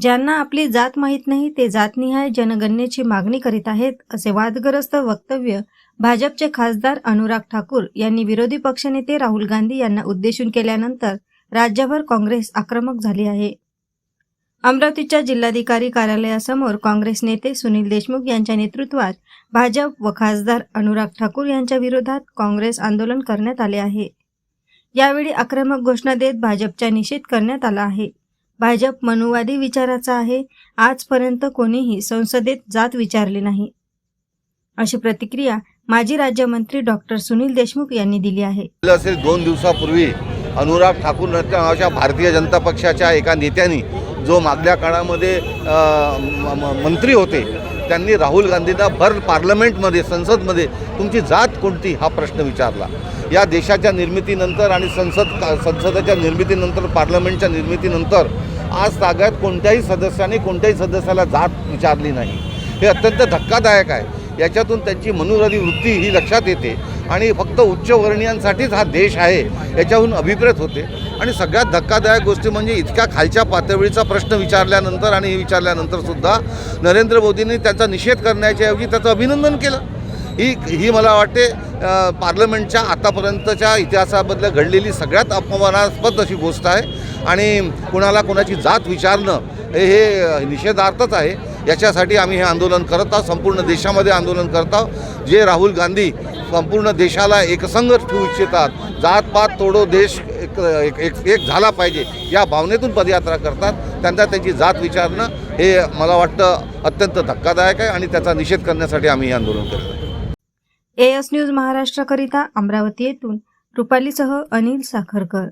ज्यांना आपली जात माहीत नाही ते जातनिहाय जनगणनेची मागणी करीत आहेत असे वादग्रस्त वक्तव्य भाजपचे खासदार अनुराग ठाकूर यांनी विरोधी पक्षनेते राहुल गांधी यांना उद्देशून केल्यानंतर राज्यभर काँग्रेस आक्रमक झाली आहे. अमरावतीच्या जिल्हाधिकारी कार्यालयासमोर काँग्रेस नेते सुनील देशमुख यांच्या नेतृत्वात भाजप व खासदार अनुराग ठाकूर यांच्या विरोधात काँग्रेस आंदोलन करण्यात आले आहे. यावेळी आक्रमक घोषणा देत भाजपचा निषेध करण्यात आला आहे. भाजप मनुवादी विचाराचा आहे. आजपर्यंत कोणीही संसदेत जात विचारली नाही. अशी प्रतिक्रिया माजी राज्यमंत्री डॉक्टर सुनील देशमुख यांनी दिली आहे. असेल दोन दिवसापूर्वी अनुराग ठाकूर नावाच्या भारतीय जनता पक्षाच्या एका नेत्यांनी जो मागल्या काळामध्ये म- मंत्री होते त्यांनी राहुल गांधींना भर पार्लमेंटमध्ये संसदमध्ये तुमची जात कोणती हा प्रश्न विचारला. या देशाच्या निर्मितीनंतर आणि संसद का- संसदेच्या निर्मितीनंतर पार्लमेंटच्या निर्मितीनंतर आज तागात कोणत्याही सदस्याने कोणत्याही सदस्याला जात विचारली नाही. हे अत्यंत धक्कादायक आहे. याच्यातून त्यांची मनोरधी वृत्ती ही लक्षात येते आणि फक्त उच्चवर्णीयांसाठीच हा देश आहे याच्याहून अभिप्रेत होते. आणि सगळ्यात धक्कादायक गोष्टी म्हणजे इतक्या खालच्या पातळीचा प्रश्न विचारल्यानंतर आणि हे विचारल्यानंतरसुद्धा नरेंद्र मोदींनी त्याचा निषेध करण्याच्या ऐवजी त्याचं अभिनंदन केलं. ही ही मला वाटते पार्लमेंटच्या आतापर्यंतच्या इतिहासामधल्या घडलेली सगळ्यात अपमानास्पद अशी गोष्ट आहे. आणि कुणाला कोणाची जात विचारणं हे हे निषेधार्थच आहे. याच्यासाठी आम्ही हे आंदोलन करत आहोत संपूर्ण देशामध्ये आंदोलन करत आहोत. जे राहुल गांधी संपूर्ण देशाला एकसंघ ठेवू इच्छितात जात पात तोडो देश एक एक, एक एक झाला पाहिजे या भावनेतून पदयात्रा करतात. त्यांना त्यांची जात विचारणं हे मला वाटतं अत्यंत धक्कादायक आहे आणि त्याचा निषेध करण्यासाठी आम्ही हे आंदोलन करत आहोत. एस न्यूज महाराष्ट्राकरिता अमरावती येथून रुपालीसह अनिल साखरकर.